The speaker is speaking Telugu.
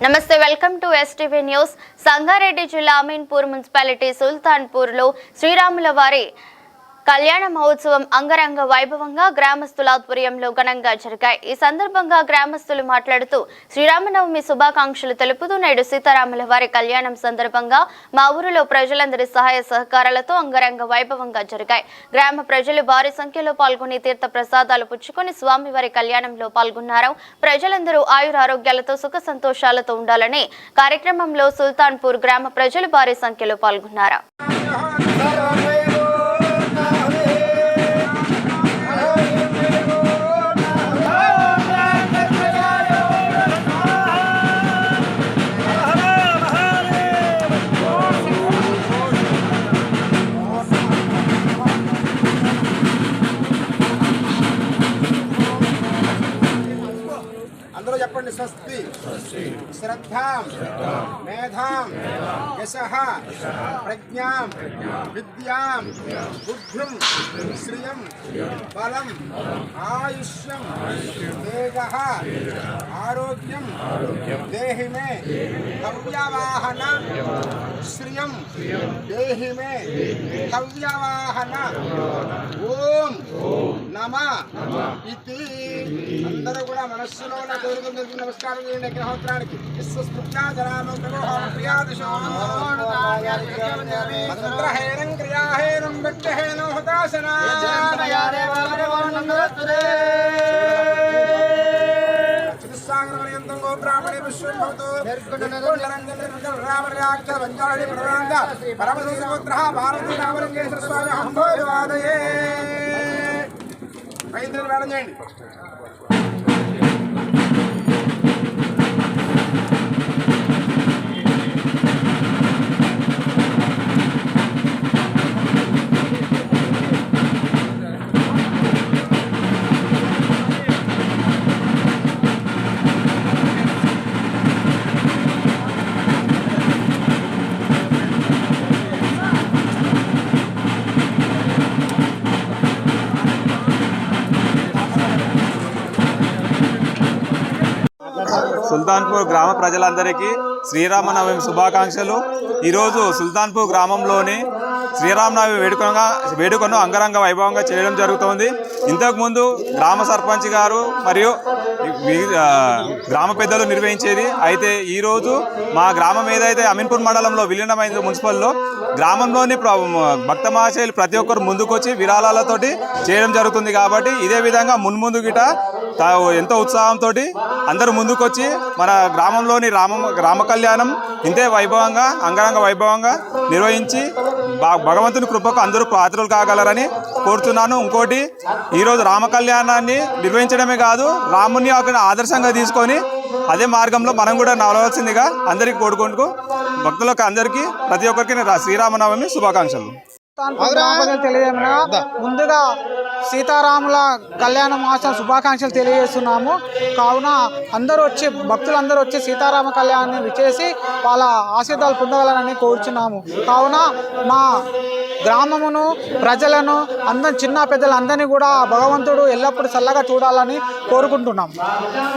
నమస్తే welcome to STV news Sangareddy జిల్లా అమీన్పూర్ మున్సిపాలిటీ సుల్తాన్పూర్లో శ్రీరాముల వారి కళ్యాణ మహోత్సవం అంగరంగ వైభవంగా గ్రామస్తుల ఆధ్వర్యంలో ఘనంగా జరిగాయి. ఈ సందర్భంగా గ్రామస్తులు మాట్లాడుతూ శ్రీరామనవమి శుభాకాంక్షలు తెలుపుతూ నేడు సీతారాముల వారి కళ్యాణం సందర్భంగా మా ఊరిలో ప్రజలందరి సహాయ సహకారాలతో అంగరంగ వైభవంగా జరిగాయి. గ్రామ ప్రజలు భారీ సంఖ్యలో పాల్గొని తీర్థ ప్రసాదాలు పుచ్చుకొని స్వామివారి కళ్యాణంలో పాల్గొన్నారు. ప్రజలందరూ ఆయురారోగ్యాలతో సుఖ సంతోషాలతో ఉండాలని కార్యక్రమంలో సుల్తాన్పూర్ గ్రామ ప్రజలు భారీ సంఖ్యలో పాల్గొన్నారు. అందరూ చెప్పండి స్వస్తి శ్రద్ధాం మేధాం యశ ప్రజ్ఞాం విద్యాం బుద్ధిం శ్రియం బలం ఆయుష్యం తేజ ఆరోగ్యం దేహి మే కవ్యవాహన శ్రియం దేహి మే కవ్యవాహన ఓం నమ. ఇది అందరూ కూడా మనస్సులో నా కోరికలు తెలిసి నమస్కారం చేయండి అగ్రహోత్రానికి మంత్రహేనం క్రియాహేరం వ్యక్తహేనం హతాశనా చిత్సాగరపర్యంతం గో బ్రాహ్మణే విశ్వం భవతు రామరాక్ష పరమశిశుపుత్ర భారతీ రామలింగేశ్వర స్వామి అంబోవాదయే ఐదు చేయండి. సుల్తాన్పూర్ గ్రామ ప్రజలందరికీ శ్రీరామనవమి శుభాకాంక్షలు. ఈరోజు సుల్తాన్పూర్ గ్రామంలోని శ్రీరామనవమి వేడుకగా వేడుకను అంగరంగ వైభవంగా చేయడం జరుగుతోంది. ఇంతకుముందు గ్రామ సర్పంచ్ గారు మరియు గ్రామ పెద్దలు నిర్వహించేది. అయితే ఈరోజు మా గ్రామం ఏదైతే అమీన్పూర్ మండలంలో విలీనమైంది మున్సిపల్లో గ్రామంలోని భక్త మహాశైలు ప్రతి ఒక్కరు ముందుకొచ్చి విరాళాలతోటి చేయడం జరుగుతుంది కాబట్టి ఇదే విధంగా మున్ముందు గిట ఎంతో ఉత్సాహంతో అందరూ ముందుకొచ్చి మన గ్రామంలోని రామ రామ కళ్యాణం ఇంతే వైభవంగా అంగరంగ వైభవంగా నిర్వహించి భ- భగవంతుని కృపకు అందరూ పాత్రలు కాగలరని కోరుతున్నాను ఇంకోటి ఈరోజు రామ కళ్యాణాన్ని నిర్వహించడమే కాదు రాముని ఒక ఆదర్శంగా తీసుకొని అదే మార్గంలో మనం కూడా నడవలసిందిగా అందరికీ కోరుకుంటూ భక్తులకు అందరికీ ప్రతి ఒక్కరికి శ్రీరామనవమి శుభాకాంక్షలు. తెలియజేయమనగా ముందుగా సీతారాముల కళ్యాణ మహోత్సవం శుభాకాంక్షలు తెలియజేస్తున్నాము. కావున అందరూ వచ్చి భక్తులందరూ వచ్చి సీతారామ కళ్యాణాన్ని విచేసి వాళ్ళ ఆశీర్వాదాలు పొందగలనని కోరుచున్నాము. కావున మా గ్రామమును ప్రజలను అందరి చిన్న పెద్దలందరినీ కూడా భగవంతుడు ఎల్లప్పుడూ చల్లగా చూడాలని కోరుకుంటున్నాం